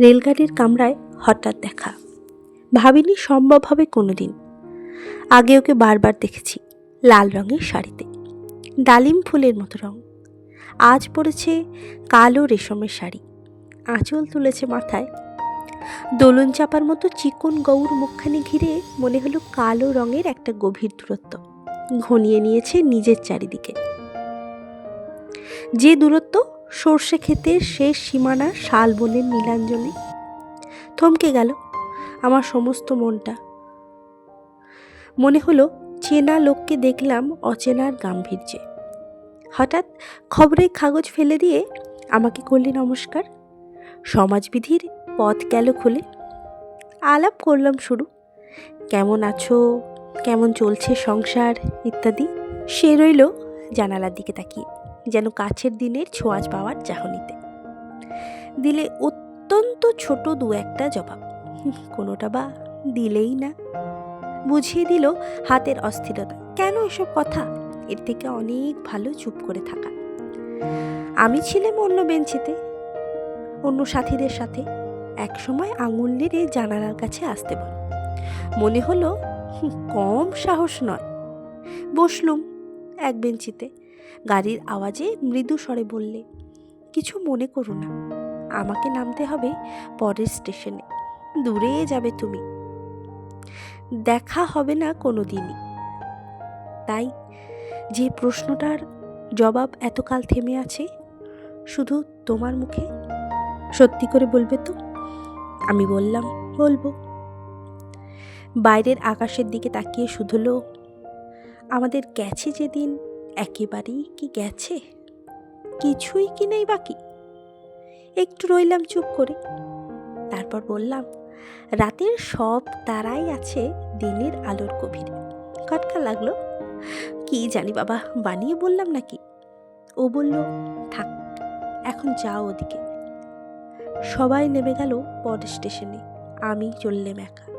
রেলগাড়ির কামরায় হঠাৎ দেখা। ভাবিনি সম্ভব হবে কোনো দিন আগে ওকে বারবার দেখেছি লাল রঙের শাড়িতে। ডালিম ফুলের মতো রং। আজ পড়েছে কালো রেশমের শাড়ি। আঁচল তুলেছে মাথায়। দোলন চাপার মতো চিকন গৌর মুখখানি ঘিরে মনে হলো কালো রঙের একটা গভীর দূরত্ব। ঘনিয়ে নিয়েছে নিজের চারিদিকে। যে দূরত্ব সর্ষে ক্ষেতের শেষ সীমানা শাল বনের নীলাঞ্জনে। থমকে গেল আমার সমস্ত মনটা। মনে হলো চেনা লোককে দেখলাম অচেনার গাম্ভীর্যে। হঠাৎ খবরের কাগজ ফেলে দিয়ে আমাকে করলে নমস্কার। সমাজবিধির পথ গেল খুলে। আলাপ করলাম শুরু। কেমন আছো? কেমন চলছে সংসার? ইত্যাদি। সে রইল জানালার দিকে তাকিয়ে। যেন কাছের দিনের ছোঁয়াচ পাওয়ার চাহনিতে। দিলে অত্যন্ত ছোট দু একটা জবাব। কোনোটা বা দিলেই না। বুঝিয়ে দিল হাতের অস্থিরতা। কেন এসব কথা? এর থেকে অনেক ভালো চুপ করে থাকা। আমি ছিলাম অন্য বেঞ্চিতে। অন্য সাথীদের সাথে। এক সময় আঙুল নেড়ে জানালার কাছে আসতে বল। মনে হলো কম সাহস নয়। বসলুম এক বেঞ্চিতে। গাড়ির আওয়াজে মৃদু স্বরে বললে, কিছু মনে করো না, আমাকে নামতে হবে পরের স্টেশনে, দূরে যাবে তুমি। দেখা হবে না কোনো দিনই তাই যে প্রশ্নটার জবাব এতকাল থেমে আছে, শুধু তোমার মুখে? সত্যি করে বলবে তো? আমি বললাম, বলব। বাইরের আকাশের দিকে তাকিয়ে শুধুলো, আমাদের গেছে যেদিন একেবারেই কি গেছে? কিছুই কি নেই বাকি? একটু রইলাম চুপ করে। তারপর বললাম, রাতের সব তারাই আছে দিনের আলোর গভীরে। খটকা লাগল। কি জানি বাবা, বানিয়ে বললাম নাকি? ও বলল, থাক, এখন যাও ওদিকে। সবাই নেমে গেল পরের স্টেশনে। আমি চললাম একা।